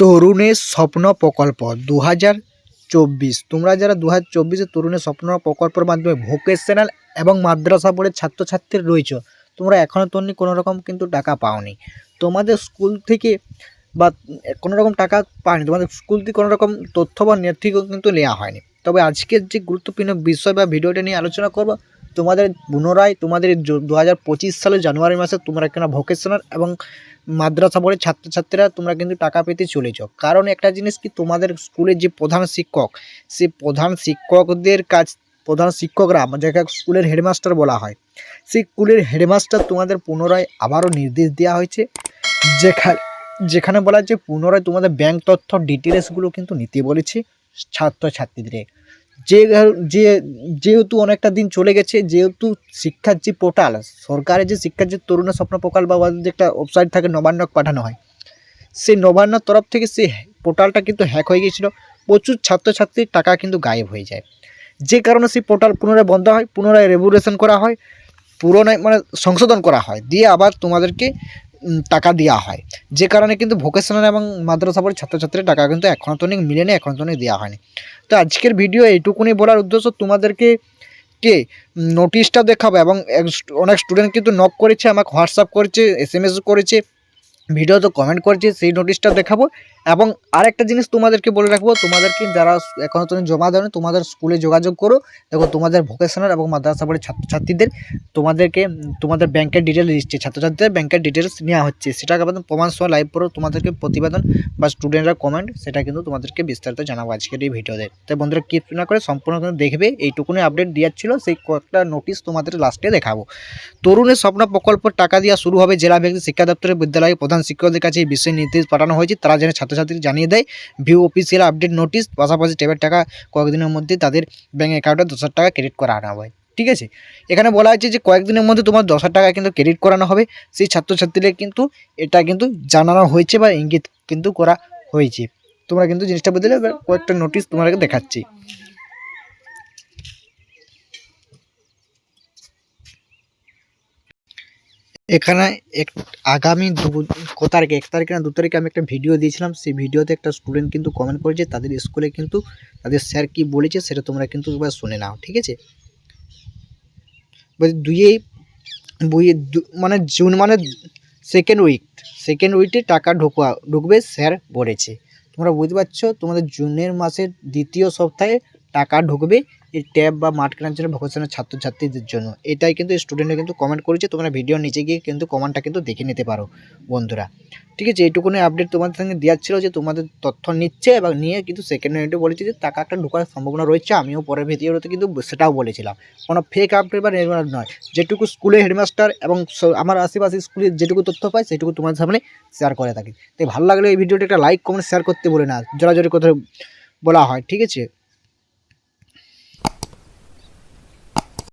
তরুণের স্বপ্ন প্রকল্প দু চব্বিশ। তোমরা যারা দু হাজার চব্বিশে তরুণের স্বপ্ন প্রকল্পের মাধ্যমে ভোকেশনাল এবং মাদ্রাসা বোর্ডের ছাত্রছাত্রী রয়েছ, তোমরা এখনও তন্নি কোনো রকম কিন্তু টাকা পাওনি। তোমাদের স্কুল থেকে বা কোনো রকম টাকা পায়নি, তোমাদের স্কুল থেকে কোনো রকম তথ্য বা নেতৃত্ব কিন্তু নেওয়া হয়নি। তবে আজকের যে গুরুত্বপূর্ণ বিষয় বা ভিডিওটা নিয়ে আলোচনা করব তোমাদের পুনরায় তোমাদের দু হাজার পঁচিশ সালের জানুয়ারি মাসে তোমরা কেন ভোকেশনাল এবং মাদ্রাসা বোর্ডের ছাত্রছাত্রীরা তোমরা কিন্তু টাকা পেতে চলেছ। কারণ একটা জিনিস কি, তোমাদের স্কুলের যে প্রধান শিক্ষক, সে প্রধান শিক্ষকদের কাজ, প্রধান শিক্ষকরা, যাকে স্কুলের হেডমাস্টার বলা হয় সেই স্কুলের হেডমাস্টার তোমাদের পুনরায় আবারও নির্দেশ দেওয়া হয়েছে। যেখানে যেখানে বলা যে পুনরায় তোমাদের ব্যাংক তথ্য ডিটেলসগুলো কিন্তু নিতে বলেছে ছাত্রছাত্রীদের। যে যে, যেহেতু অনেকটা দিন চলে গেছে, যেহেতু শিক্ষার যে পোর্টাল সরকারের যে শিক্ষার যে তরুণ স্বপ্ন প্রকল্প বা যে একটা ওয়েবসাইট থাকে নবান্ন পাঠানো হয়, সেই নবান্নর তরফ থেকে সেই পোর্টালটা কিন্তু হ্যাক হয়ে গিয়েছিল। প্রচুর ছাত্রছাত্রীর টাকা কিন্তু গায়েব হয়ে যায়। যে কারণে সেই পোর্টাল পুনরায় বন্ধ হয়, পুনরায় রেগুলেশন করা হয় পুরোনায় মানে সংশোধন করা হয়। দিয়ে আবার তোমাদেরকে টাকা দেওয়া হয়। যে কারণে কিন্তু ভোকেশনাল এবং মাদ্রাসা বোর্ডের ছাত্রছাত্রীর টাকা কিন্তু এখনও তো অনেক মিলেনি এখনও তো অনেক দেওয়া হয়নি। তো আজকের ভিডিও এইটুকুনি বলার উদ্দেশ্য তোমাদেরকে কে নোটিশটা দেখাবো এবং অনেক স্টুডেন্ট কিন্তু নক করেছে, আমাকে হোয়াটসঅ্যাপ করেছে এস করেছে। ভিডিওতে কমেন্ট করেছে, সেই নোটিশটা দেখাবো। এবং আরেকটা জিনিস তোমাদেরকে বলে রাখব, তোমাদেরকে যারা এখনও তুমি জমা দেওনি, তোমাদের স্কুলে যোগাযোগ করো। দেখো, তোমাদের ভোকেশনাল এবং মাদ্রাসা বোর্ডের ছাত্রছাত্রীদের, তোমাদেরকে, তোমাদের ব্যাংকের ডিটেলস দিচ্ছে। ছাত্রছাত্রীদের ব্যাংকের ডিটেলস নেওয়া হচ্ছে। সেটাকে আবার প্রমাণ সহ লাইভ করো তোমাদেরকে প্রতিবেদন বা স্টুডেন্টরা কমেন্ট সেটা কিন্তু তোমাদেরকে বিস্তারিত জানাব আজকের এই ভিডিওতে। তাই বন্ধুরা কিপ না করে সম্পূর্ণ কিন্তু দেখবে, এইটুকুনি আপডেট দেওয়ার ছিল, সেই কয়েকটা নোটিশ তোমাদের লাস্টে দেখাবো। তরুণের স্বপ্ন প্রকল্পের টাকা দেওয়া শুরু হবে জেলা ব্যক্তি শিক্ষা দপ্তরের বিদ্যালয়ে প্রধান শিক্ষকদের কাছে এই বিষয়ে নির্দেশ পাঠানো হয়েছে, তারা যেন ছাত্রছাত্রী জানিয়ে দেয়। ভিউ অফিসিয়াল আপডেট নোটিশ, পাশাপাশি ট্যাবের টাকা কয়েকদিনের মধ্যে তাদের ব্যাঙ্ক অ্যাকাউন্টে দশ টাকা ক্রেডিট করানো হয় ঠিক আছে? এখানে বলা হয়েছে যে কয়েকদিনের মধ্যে তোমার দশ টাকা কিন্তু ক্রেডিট করানো হবে। সেই ছাত্রছাত্রীদের কিন্তু এটা কিন্তু জানানো হয়েছে বা ইঙ্গিত কিন্তু করা হয়েছে। তোমরা কিন্তু জিনিসটা এবার কয়েকটা নোটিশ তোমাদেরকে দেখাচ্ছি। এখানে এক আগামী দু ক তারিখে, এক তারিখে না, দু তারিখে আমি একটা ভিডিও দিয়েছিলাম। সেই ভিডিওতে একটা স্টুডেন্ট কিন্তু কমেন্ট করেছে, তাদের স্কুলে কিন্তু তাদের স্যার কি বলেছে সেটা তোমরা কিন্তু একবার শুনে নাও, ঠিক আছে? দুইয়ে বইয়ে মানে জুন মানে সেকেন্ড উইক সেকেন্ড উইকে টাকা ঢোকা ঢুকবে স্যার বলেছে। তোমরা বুঝতে পারছ? তোমাদের জুনের মাসের দ্বিতীয় সপ্তাহে টাকা ঢুকবে এই ট্যাব বা মাঠ কেনার জন্য ভোকেশনের ছাত্রছাত্রীদের জন্য। এটাই কিন্তু স্টুডেন্টরা কিন্তু কমেন্ট করেছে, তোমরা ভিডিও নিচে গিয়ে কিন্তু কমেন্টটা কিন্তু দেখে নিতে পারো, বন্ধুরা। ঠিক আছে, এইটুকুনি আপডেট তোমাদের সঙ্গে দেওয়ার ছিল যে তোমাদের তথ্য নিচ্ছে এবং নিয়ে কিন্তু সেকেন্ড ইউনিটে বলেছে যে টাকা একটা ঢোকার সম্ভাবনা রয়েছে, আমিও পরের ভিডিওতে কিন্তু সেটাও বলেছিলাম। কোনো ফেক আপডেট বা নির্মাণ নয়, যেটুকু স্কুলে হেডমাস্টার এবং আমার আশেপাশে স্কুলে যেটুকু তথ্য পাই সেটুকু তোমাদের সামনে শেয়ার করে থাকি। তাই ভালো লাগলে এই ভিডিওটা একটা লাইক কমেন্ট শেয়ার করতে বলে না, জোরাজোরি কথা বলা হয়, ঠিক আছে?